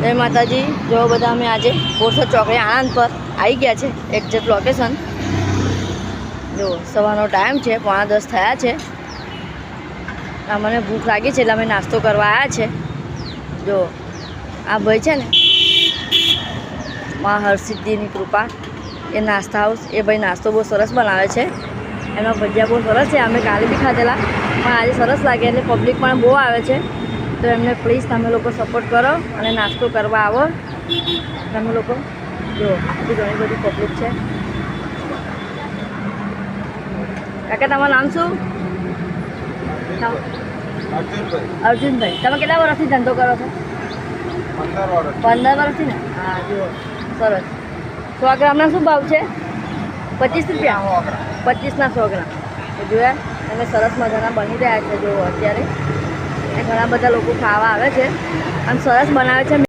જય માતાજી. જો બધા અમે આજે બોરસદ ચોકડી આણંદ પર આવી ગયા છે. એક્ઝેક્ટ લોકેશન જો, સવારનો ટાઈમ છે, પોણા દસ થયા છે. આ મને ભૂખ લાગી છે એટલે અમે નાસ્તો કરવા આવ્યા છે. જો, આ ભાઈ છે ને, મા હરસિદ્ધિની કૃપા, એ નાસ્તા હાઉસ એ ભાઈ નાસ્તો બહુ સરસ બનાવે છે. એના ભજીયા બહુ સરસ છે. અમે કાલે બી ખાધેલા, પણ આજે સરસ લાગે એટલે પબ્લિક પણ બહુ આવે છે. તો એમને પ્લીઝ તમે લોકો સપોર્ટ કરો અને નાસ્તો કરવા આવો. તમે લોકો જો બધી ઘણી બધી પબ્લિક છે. કાકા તમારું નામ શું? અર્જુનભાઈ. તમે કેટલા વર્ષથી ધંધો કરો છો? પંદર વર્ષથી. ને? હા જુઓ. સરસ. સો ગ્રામના શું ભાવ છે? પચીસ રૂપિયા? પચીસના સો ગ્રામ. જોયા તમે સરસ મજાના બની રહ્યા છે જો અત્યારે. ઘણા બધા લોકો ખાવા આવે છે. અને સરસ બનાવે છે.